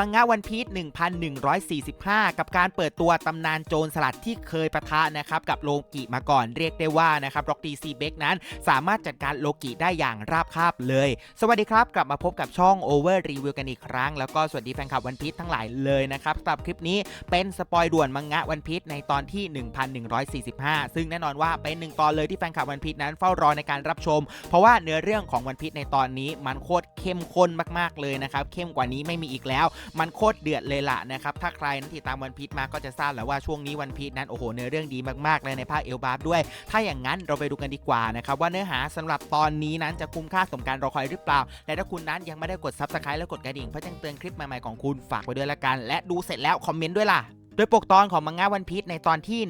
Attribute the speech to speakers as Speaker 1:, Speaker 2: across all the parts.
Speaker 1: มังงะวันพีช1145 กับการเปิดตัวตำนานโจรสลัดที่เคยประทะนะครับกับโลกิมาก่อนเรียกได้ว่านะครับร็อกดีซีเบกนั้น สามารถจัดการโลกิได้อย่างราบคาบเลย สวัสดีครับ กลับมาพบกับช่อง Over Review กันอีกครั้ง แล้วก็สวัสดีแฟนคลับวันพีชทั้งหลายเลยนะครับสำหรับคลิปนี้เป็นสปอยด่วนมังงะวันพีชในตอนที่ 1145 ซึ่งแน่นอนว่าเป็นหนึ่งตอนเลยที่แฟนคลับวันพีชนั้นเฝ้ารอในการรับชม เพราะว่าเนื้อเรื่องของวันพีชในตอนนี้มันโคตรเข้มข้นมากๆเลยนะครับเข้มกว่านี้ไม่มีอีกแล้วมันโคตรเดือดเลยล่ะนะครับ ถ้าใครนั้นติดตามวันพีชมาก็จะทราบแล้วว่าช่วงนี้วันพีชนั้นโอ้โหเนื้อเรื่องดีมากๆเลยในภาคเอลบาร์ด้วย ถ้าอย่างนั้นเราไปดูกันดีกว่านะครับว่าเนื้อหาสำหรับตอนนี้นั้นจะคุ้มค่าสมการรอคอยหรือเปล่า และถ้าคุณนั้นยังไม่ได้กดซับสไครต์และกดกระดิ่งเพื่อแจ้งเตือนคลิปใหม่ๆของคุณฝากไว้ด้วยละกัน และดูเสร็จแล้วคอมเมนต์ด้วยล่ะ โดยปกตอนของมังงะวันพีชในตอนที่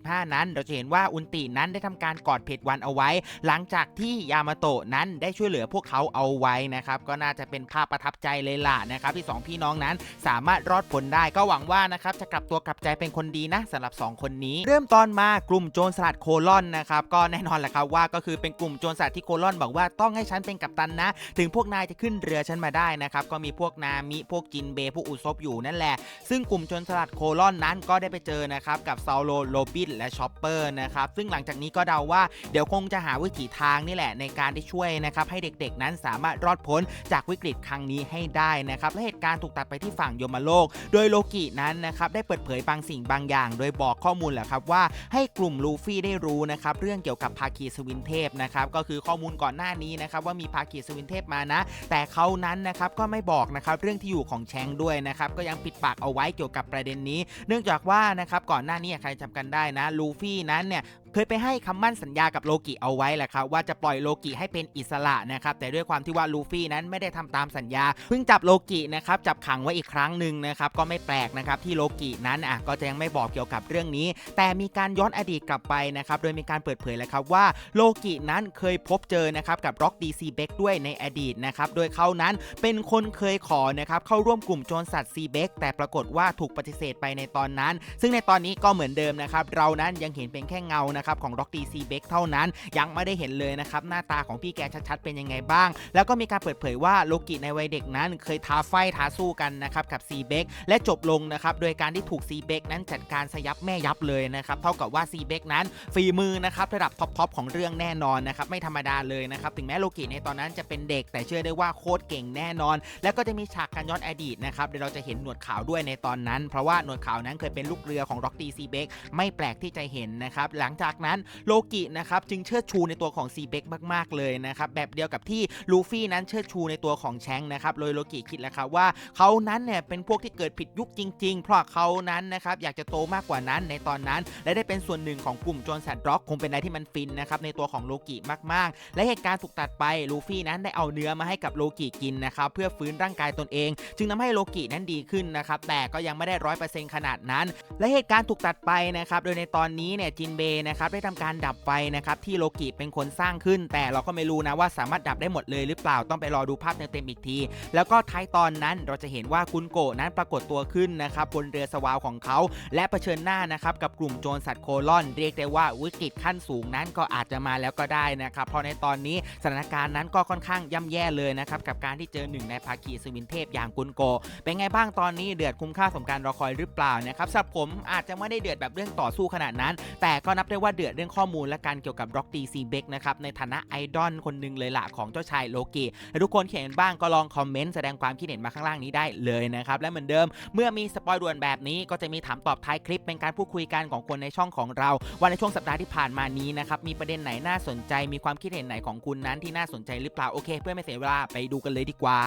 Speaker 1: 1145 นั้น เราจะเห็นว่าอุนตินั้นได้ทำการกอดเพจวันเอาไว้ หลังจากที่ยามาโตะนั้นได้ช่วยเหลือพวกเขาเอาไว้นะครับ ก็น่าจะเป็นภาพประทับใจเลยล่ะนะครับ ที่สองพี่น้องนั้นสามารถรอดพ้นได้ก็หวังว่านะครับจะกลับตัวกลับใจเป็นคนดีนะสำหรับ 2 คนนี้ เริ่มตอนมากลุ่มโจรสลัดโคลอนนะครับก็แน่นอนแหละครับว่าก็คือเป็นกลุ่มโจรสลัดที่โคลอนบอกว่าต้องให้ฉันเป็นกัปตันนะ ถึงพวกนายจะขึ้นเรือฉันมาได้นะครับก็มีพวกนามิพวกจินเบพวกอุซบอยู่นั่นแหละซึ่งกลุ่มโจรสลัดโคลอนนั้นก็ได้ไปเจอนะครับกับซาโลโรบินและชอปเปอร์นะครับซึ่งหลังจากนี้ก็เดาว่าเดี๋ยวคงจะหาวิถีทางนี่แหละในการที่ช่วยนะครับให้เด็กๆนั้นสามารถรอดพ้นจากวิกฤตครั้งนี้ให้ได้นะครับและเหตุการณ์ถูกตัดไปที่ฝั่งโยมโลก โดยโลกินั้นนะครับได้เปิดเผยบางสิ่งบางอย่าง โดยบอกข้อมูลแหละครับว่าให้กลุ่มลูฟี่ได้รู้นะครับเรื่องเกี่ยวกับภาคีสวินเทพนะครับก็คือข้อมูลก่อนหน้านี้นะครับว่ามีภาคีสวินเทพมานะ แต่เขานั้นนะครับก็ไม่บอกนะครับเรื่องที่อยู่ของแชงด้วยนะครับก็ยังปิดปากเอาไว้เกี่ยวกับประเด็นนี้ เนื่องจากว่านะครับก่อนหน้านี้ใครจำกันได้นะลูฟี่นั้นเนี่ย เคยไปให้คำมั่นสัญญากับโลกิเอาไว้แหละครับว่าจะปล่อยโลกิให้เป็นอิสระนะครับแต่ด้วยความที่ว่าลูฟี่นั้นไม่ได้ทำตามสัญญาเพิ่งจับโลกินะครับจับขังไว้อีกครั้งหนึ่งนะครับก็ไม่แปลกนะครับที่โลกินั้นอะก็จะยังไม่บอกเกี่ยวกับเรื่องนี้ แต่มีการย้อนอดีตกลับไปนะครับโดยมีการเปิดเผยเลยครับว่าโลกินั้นเคยพบเจอนะครับกับร็อกดีซีเบกด้วยในอดีตนะครับโดยเขานั้นเป็นคนเคยขอนะครับเข้าร่วมกลุ่มโจรสัตว์ซีเบกแต่ปรากฏว่าถูกปฏิเสธไปในตอนนั้น ซึ่งในตอนนี้ก็เหมือนเดิมนะครับเรานั้นยังเห็นเป็นแค่เงานะครับของร็อกดีซีเบกเท่านั้น ยังไม่ได้เห็นเลยนะครับหน้าตาของพี่แกชัดๆเป็นยังไงบ้าง แล้วก็มีการเปิดเผยว่าโลกิในวัยเด็กนั้นเคยท้าไฟท้าสู้กันนะครับกับซีเบกและจบลงนะครับโดยการที่ถูกซีเบกนั้นจัดการสยับแม่ยับเลยนะครับเท่ากับว่าซีเบกนั้นฝีมือนะครับระดับท็อปๆของเรื่องแน่นอนนะครับไม่ธรรมดาเลยนะครับถึงแม้โลกิในตอนนั้นจะเป็นเด็ก แต่เชื่อได้ว่าโคตรเก่งแน่นอน แล้วก็จะมีฉากการย้อนอดีตนะครับเดี๋ยวเราจะเห็นหนวดขาวด้วยในตอนนั้น เพราะว่าหนวดขาวนั้นเคยเป็นลูกเรือของร็อกดีซีเบกไม่แปลกที่จะเห็นนะครับหลังจากนั้นโลกินะครับจึงเชิดชูในตัวของซีเบกมาก ๆ เลยนะครับแบบเดียวกับที่ลูฟี่นั้นเชิดชูในตัวของแชงนะครับโดยโลกิคิดแล้วครับว่าเขานั้นเนี่ยเป็นพวกที่เกิดผิดยุคจริง ๆ เพราะเขานั้นนะครับอยากจะโตมากกว่านั้นในตอนนั้น และได้เป็นส่วนหนึ่งของกลุ่มโจรสัตว์ร็อกคงเป็นอะไรที่มันฟินนะครับในตัวของโลกิมาก ๆ และเหตุการณ์ถูกตัดไปลูฟี่นั้นได้เอาเนื้อมาให้กับโลกิกินนะครับเพื่อฟื้นร่างกายตนเอง จึงทำให้โลกินั้นดีขึ้นนะครับแต่ก็ยังไม่ได้ร้อยเปอร์เซ็นต์ขนาดนั้น และเหตุการณ์ถูกตัดไปนะครับโดยในตอนนี้เนี่ยจินเบย์นะครับได้ทำการดับไฟนะครับที่โลกิเป็นคนสร้างขึ้น แต่เราก็ไม่รู้นะว่าสามารถดับได้หมดเลยหรือเปล่าต้องไปรอดูภาพเต็มๆอีกที แล้วก็ท้ายตอนนั้นเราจะเห็นว่าคุณโกะนั้นปรากฏตัวขึ้นนะครับบนเรือสวาวของเขา และเผชิญหน้านะครับกับกลุ่มโจรสัตว์โคลอนเรียกได้ว่าวิกฤตขั้นสูงนั้นก็อาจจะมาแล้วก็ได้นะครับเพราะในตอนนี้สถานการณ์นั้นก็ค่อนข้างย่ำแย่เลยนะครับกับการที่เจอหนึ่งในภาคีสวินเทพอย่างกุนโก เป็นไงบ้างตอนนี้เดือดคุ้มค่าสมการรอคอยหรือเปล่านะครับสำหรับผมอาจจะไม่ได้เดือดแบบเรื่องต่อสู้ขนาดนั้น แต่ก็นับได้ว่าเดือดเรื่องข้อมูลและการเกี่ยวกับร็อกดีซีเบกนะครับในฐานะไอดอลคนหนึ่งเลยล่ะของเจ้าชายโลกิและทุกคนเห็นบ้างก็ลองคอมเมนต์แสดงความคิดเห็นมาข้างล่างนี้ได้เลยนะครับและเหมือนเดิมเมื่อมีสปอยด่วนแบบนี้ก็จะมีถามตอบท้ายคลิปเป็นการพูดคุยกันของคนในช่องของเราวันในช่วงสัปดาห์ที่ผ่านมานี้นะครับมีประเด็นไหนน่าสนใจมีความคิดเห็นไหนของคุณนั้นที่น่าสนใจหรือเปล่าโอเค เพื่อไม่เสียเวลาไปดูกันเลยดีกว่า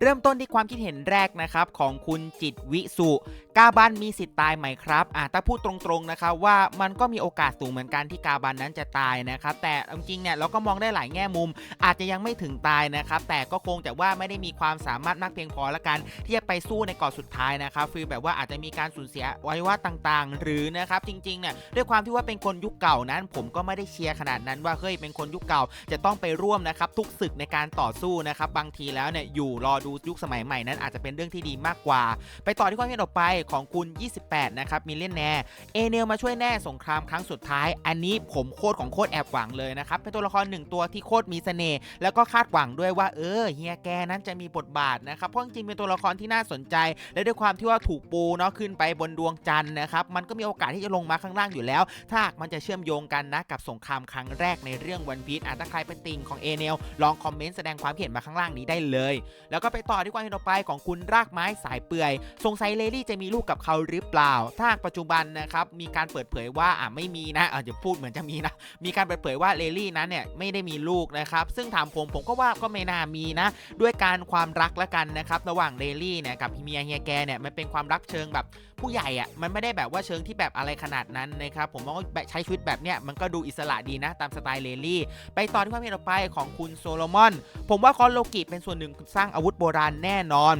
Speaker 1: เริ่มต้นที่ความคิดเห็นแรกนะครับของคุณจิตวิสุกาบันมีสิทธิ์ตายไหมครับอะถ้าพูดตรงๆนะครับว่ามันก็มีโอกาสสูงเหมือนกันที่กาบันนั้นจะตายนะครับแต่จริงๆเนี่ยเราก็มองได้หลายแง่มุม อาจจะยังไม่ถึงตายนะครับแต่ก็คงจะว่าไม่ได้มีความสามารถมากเพียงพอละกัน ที่จะไปสู้ในเกาะสุดท้ายนะครับฟีลแบบว่าอาจจะมีการสูญเสียอวัยวะต่างๆ หรือนะครับจริงๆเนี่ยด้วยความที่ว่าเป็นคนยุคเก่านั้น ผมก็ไม่ได้เชียร์ขนาดนั้นว่าเฮ้ยเป็นคนยุคเก่าจะต้องไปร่วมนะครับทุกศึกในการต่อสู้นะครับบางทีแล้วเนี่ยอยู่รอดูยุคสมัยใหม่นั้นอาจจะเป็นเรื่องที่ดีมากกว่า ไปต่อที่ความเห็นต่อไปของคุณ 28 นะครับมิลเลนแนร์เอเนลมาช่วยแน่สงครามครั้งสุดท้าย อันนี้ผมโคตรของโคตรแอบหวังเลยนะครับ เป็นตัวละครหนึ่งตัวที่โคตรมีเสน่ห์แล้วก็คาดหวังด้วยว่าเออเฮียแกนั้นจะมีบทบาทนะครับเพราะจริงเป็นตัวละครที่น่าสนใจ และด้วยความที่ว่าถูกปูเนาะขึ้นไปบนดวงจันทร์นะครับมันก็มีโอกาสที่จะลงมาข้างล่างอยู่แล้ว ถ้ามันจะเชื่อมโยงกันนะกับสงครามครั้งแรกในเรื่องวันพีชอะถ้าใครเป็นติ่งของเอเนลลองคอมเมนต์แสดงความเห็นมาข้างล่างนี้ได้เลย แล้วก็ไปต่อที่ความเห็นต่อไปของคุณรากไม้สายเปื่อย สงสัยเลลี่จะมีลูกกับเขาหรือเปล่า ถ้าปัจจุบันนะครับมีการเปิดเผยว่าอะไม่มีนะอะเดี๋ยวพูดเหมือนจะมีนะ มีการเปิดเผยว่าเลลี่นั้นเนี่ยไม่ได้มีลูกนะครับ ซึ่งถามผมผมก็ว่าก็ไม่น่ามีนะ ด้วยการความรักละกันนะครับระหว่างเลลี่เนี่ยกับเมียเฮียแกเนี่ยมันเป็นความรักเชิงแบบผู้ใหญ่อะมันไม่ได้แบบว่าเชิงที่แบบอะไรขนาดนั้นนะครับผมมองว่าใช้ชีวิตแบบเนี้ยมันก็ดูอิสระดีนะ ตามสไตล์เลลี่ ไปต่อที่ความเห็นต่อไปของคุณโซโลมอน ผมว่าคอนโลกิเป็นส่วนหนึ่งสร้างอาวุธโบราณแน่นอน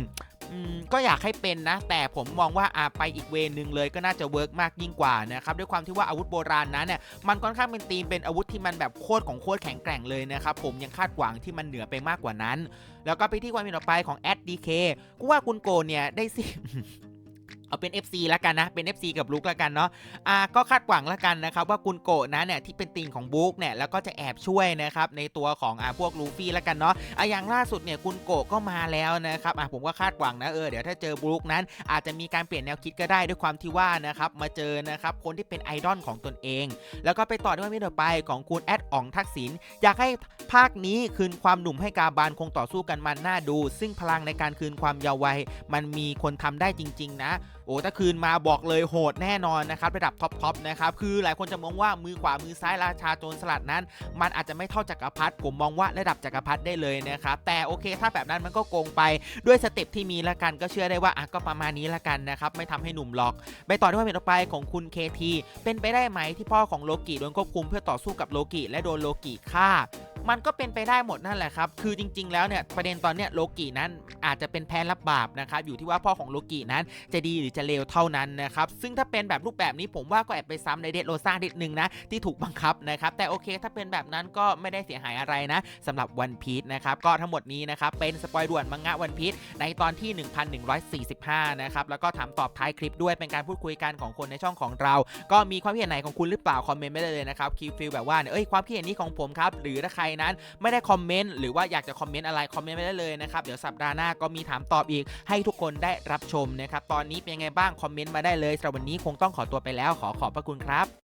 Speaker 1: อืมก็อยากให้เป็นนะ แต่ผมมองว่าอาไปอีกเวนึงเลยก็น่าจะเวิร์กมากยิ่งกว่านะครับด้วยความที่ว่าอาวุธโบราณนั้นเนี่ยมันค่อนข้างเป็นธีมเป็นอาวุธที่มันแบบโคตรของโคตรแข็งแกร่งเลยนะครับผมยังคาดหวังที่มันเหนือไปมากกว่านั้น แล้วก็ไปที่ความเป็นต่อไปของแอดดีเคกูว่าคุณโกเนี่ยได้สิ เอาเป็น FC แล้วกันนะ เป็น FC กับลุกแล้วกันเนาะอ่าก็คาดหวังแล้วกันนะครับว่ากุนโกะนะเนี่ยที่เป็นติ่งของบุ๊กเนี่ยแล้วก็จะแอบช่วยนะครับในตัวของอ่าพวกลูฟี่แล้วกันเนาะอะอย่างล่าสุดเนี่ยกุนโกะก็มาแล้วนะครับอะผมก็คาดหวังนะเออเดี๋ยวถ้าเจอบุ๊กนั้น อาจจะมีการเปลี่ยนแนวคิดก็ได้ด้วยความที่ว่านะครับมาเจอนะครับคนที่เป็นไอดอลของตนเอง แล้วก็ไปต่อด้วยมิตรต่อไปของคุณแอดอ๋องทักษิณอยากให้ภาคนี้คืนความหนุ่มให้กาบานคงต่อสู้กันมันน่าดู ซึ่งพลังในการคืนความเยาว์วัยมันมีคนทำได้จริง ๆ นะโอ้ถ้าคืนมาบอกเลยโหดแน่นอนนะครับระดับท็อปทอปนะครับคือหลายคนจะมองว่ามือขวามือซ้ายราชาโจรสลัดนั้น มันอาจจะไม่เท่าจักรพรรดิผมมองว่าระดับจักรพรรดิได้เลยนะครับแต่โอเคถ้าแบบนั้นมันก็โกงไปด้วยสเต็ปที่มีละกันก็เชื่อได้ว่าอะก็ประมาณนี้ละกันนะครับไม่ทำให้หนุ่มหรอกไปต่อที่ความเห็นต่อไปของคุณเคทีเป็นไปได้ไหมที่พ่อของโลกิโดนควบคุมเพื่อต่อสู้กับโลกิและโดนโลกิฆ่า มันก็เป็นไปได้หมดนั่นแหละครับ คือจริง ๆ แล้วเนี่ยประเด็นตอนเนี้ยโลกินั้นอาจจะเป็นแพ้รับบาปนะครับอยู่ที่ว่าพ่อของโลกินั้น จะดีหรือจะเลวเท่านั้นนะครับซึ่งถ้าเป็นแบบรูปแบบนี้ผมว่าก็แอบไปซ้ำในเดดโรซ่านิดนึงนะที่ถูกบังคับนะครับแต่โอเคถ้าเป็นแบบนั้นก็ไม่ได้เสียหายอะไรนะสำหรับวันพีชนะครับก็ทั้งหมดนี้นะครับเป็นสปอยด่วนมังงะวันพีชในตอนที่ 1145นะครับแล้วก็ถามตอบท้ายคลิปด้วยเป็นการพูดคุยกันของคนในช่องของเรา ก็มีความคิดเห็นไหนของคุณหรือเปล่าคอมเมนต์ไม่ได้เลยนะครับคิวฟิลแบบว่าเนี่ยเอ้ยความคิดเห็นนี้ของผมครับหรือถ้าใครนั้น ไม่ได้คอมเมนต์หรือว่าอยากจะคอมเมนต์อะไรคอมเมนต์ไม่ได้เลยนะครับเดี๋ยวสัปดาห์หน้าก็มีถามตอบอีก ให้ทุกคนได้รับชมนะครับตอนนี้เป็นยังไงบ้างคอมเมนต์มาได้เลยสำหรับวันนี้คงต้องขอตัวไปแล้วขอขอบพระคุณครับ